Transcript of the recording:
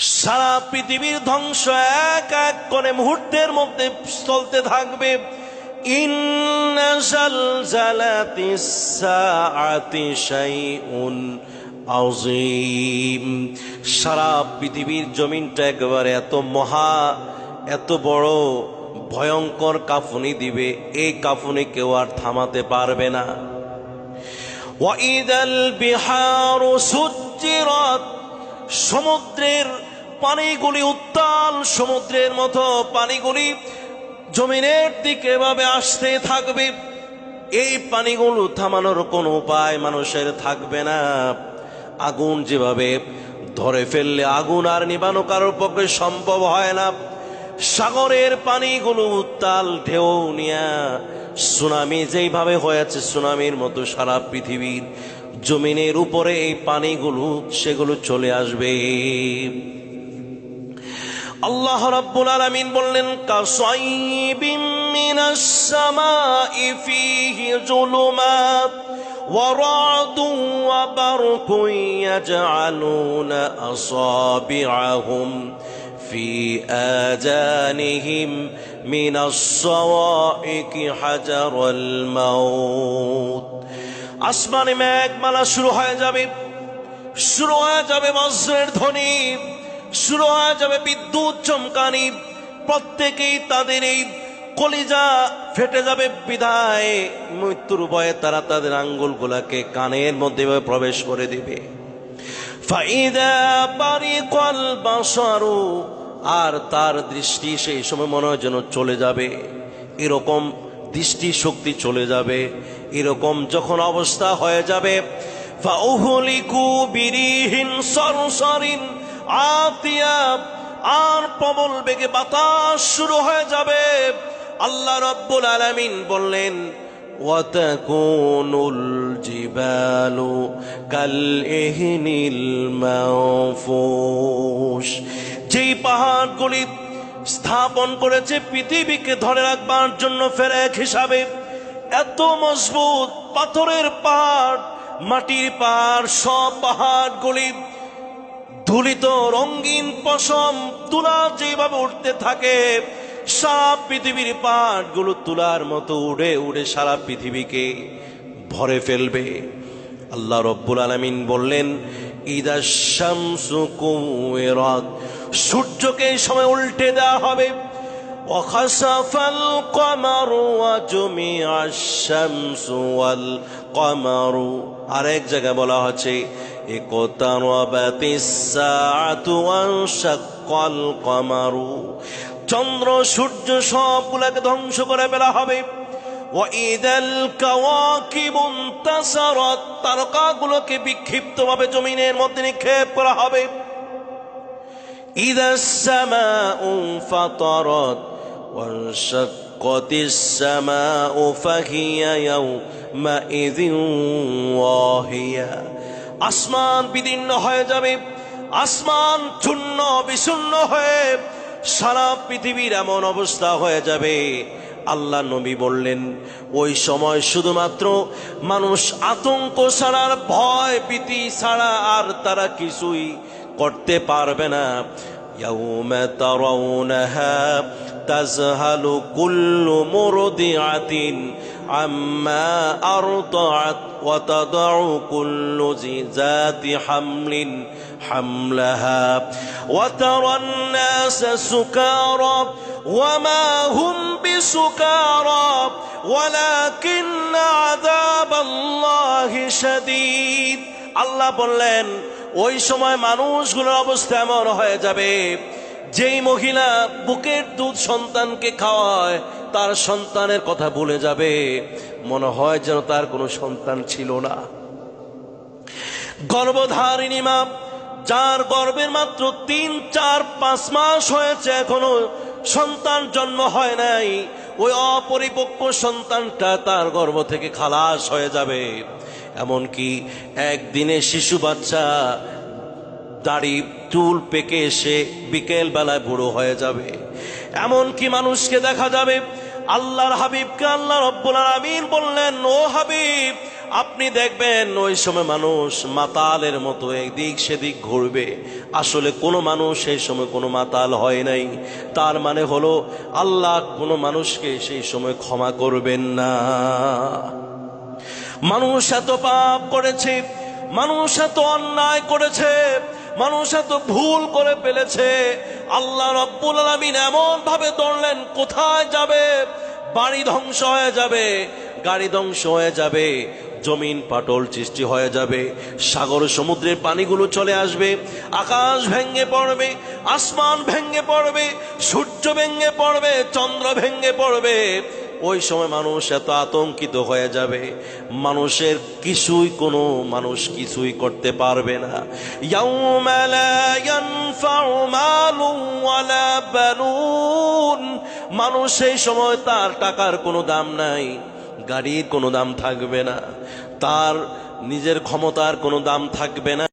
সারা পৃথিবীর ধ্বংস এক এক করে মুহূর্তের মধ্যে চলতে থাকবে। সারা পৃথিবীর জমিনটা একেবারে এত মহা, এত বড়, ভয়ঙ্কর কাফুনি দিবে। এই কাফুনি কেউ আর থামাতে পারবে না। ওয়াইদাল বিহার সুজ্জিরাত। সমুদ্রের পানিগুলি উত্তাল সমুদ্রের মতো পানিগুলি জমিনের দিকে এভাবে আসতে থাকবে। এই পানিগুলো থামানোর কোনো উপায় মানুষের থাকবে না। আগুন যেভাবে ধরে ফেললে আগুন আর নিবানো কারোর পক্ষে সম্ভব হয় না। সাগরের পানিগুলো উত্তাল ঢেউ নিয়া সুনামি যেইভাবে হয়েছে সুনামির মতো সারা পৃথিবীর জমিনের উপরে এই পানিগুলো, সেগুলো চলে আসবে। আল্লাহ রাব্বুল আলামিন বললেন কাসাইবিম মিনাস সামাই ফিহি জুলুমাত ورعد وبرق يجعلون أصابعهم في آذانهم من الصواعق حجر الموت আসমানে মেঘমালা শুরু হয়ে যাবে শুরু হয়ে যাবে বজ্রের ধ্বনি শুরু হয়ে যাবে বিদ্যুৎ চমকানি। প্রত্যেকেই তাদের এই কলিজা ফেটে যাবে বিধায় মৃত্যুর ভয়ে তারা তাদের আঙ্গুলগুলাকে কানের মধ্যে প্রবেশ করে দিবে। আর তার দৃষ্টি সেই সময় মনে হয় যেন চলে যাবে। এরকম দৃষ্টি শক্তি চলে যাবে। এরকম যখন অবস্থা হয়ে যাবে বিরিহিন আতিয়া আর প্রবল বেগে বাতাস শুরু হয়ে যাবে আল্লাহ রব্বুল আলামিন বললেন وتكون الجبال كالإهن المنفوش যেই পাহাড়গুলি স্থাপন করেছে পৃথিবীকে ধরে রাখবার জন্য ফেরেক হিসাবে এত মজবুত পাথরের পাহাড় মাটির পাহাড় সব পাহাড়গুলি ধুলিত রঙিন পশম তুলা যেভাবে উঠতে থাকে সারা পৃথিবীর পাটগুলো তুলার মতো উড়ে উড়ে সারা পৃথিবীকে ভরে ফেলবে। আল্লাহ রব্বুল আলমিন বললেন, ইদা শামসু কুমেরাত সূর্যকে এই সময় উল্টে দেওয়া হবে। আর এক জমি জায়গায় বলা হচ্ছে اقتربت الساعة وانشق القمر চন্দ্র সূর্য সবগুলাকে ধ্বংস করে ফেলা হবে وإذا الكواكب انتصرت তারকাগুলোকে বিক্ষিপ্তভাবে জমিনের মধ্যে নিক্ষেপ করা হবে إذا السماء انفطرت وانشقت السماء فهي يومئذ واهية আসমান বিদীর্ণ হয়ে যাবে, আসমান চূর্ণ, বিচূর্ণ হয়ে সারা পৃথিবীর এমন অবস্থা হয়ে যাবে। আল্লাহ নবী বললেন, ওই সময় শুধুমাত্র মানুষ আতঙ্ক ছাড়ার ভয়, ভীতি ছাড়া আর তারা কিছুই করতে পারবে না। يوم ترونها تذهل كل مرضعة عما أرضعت وتضع كل ذات حمل حملها وترى الناس سكارى وما هم بسكارى ولكن عذاب الله شديد আল্লাহ বললেন ওই সময় মানুষগুলোর অবস্থা এমন হয়ে যাবে, যেই মহিলা বুকের দুধ সন্তানকে খাওয়ায়, তার সন্তানের কথা ভুলে যাবে। মনে হয় যেন তার কোনো সন্তান ছিল না। গর্ভধারিণী মা, যার গর্ভের মাত্র তিন, চার, পাঁচ মাস হয়েছে, এখনও সন্তান জন্ম হয় নাই, ওই অপরিপক্ক সন্তানটা তার গর্ভ থেকে খালাস হয়ে যাবে। এমনকি একদিনে শিশু বাচ্চা দাড়ি, চুল পেকে এসে বিকেল বেলায় বুড়ো হয়ে যাবে। এমনকি মানুষকে দেখা যাবে, আল্লাহর হাবিবকে আল্লাহ রব্বুল আলামিন বললেন, ও হাবিব, আপনি দেখবেন ওই সময় মানুষ মাতালের মতো একদিক সেদিক ঘুরবে। আসলে কোনো মানুষ সেই সময় কোনো মাতাল হয় নাই। তার মানে হলো, আল্লাহ কোনো মানুষকে সেই সময় ক্ষমা করবেন না। মানুষ এত পাপ করেছে, মানুষ এত অন্যায় করেছে, মানুষ এত ভুল করে ফেলেছে। আল্লাহ রব্বুল আলমিন এমন ভাবে দৌড়লেন কোথায় যাবে? বাড়ি ধ্বংস হয়ে যাবে, গাড়ি ধ্বংস হয়ে যাবে, জমিন পাটল সৃষ্টি হয়ে যাবে, সাগর সমুদ্রের পানিগুলো চলে আসবে, আকাশ ভেঙ্গে পড়বে, আসমান ভেঙ্গে পড়বে, সূর্য ভেঙ্গে পড়বে, চন্দ্র ভেঙ্গে পড়বে। ওই সময় মানুষ এত আতঙ্কিত হয়ে যাবে। মানুষের কিছুই কোনো মানুষ কিছুই করতে পারবে না। মানুষ সেই সময় তার টাকার কোনো দাম নাই, গাড়ির কোনো দাম থাকবে না। তার নিজের ক্ষমতার কোনো দাম থাকবে না।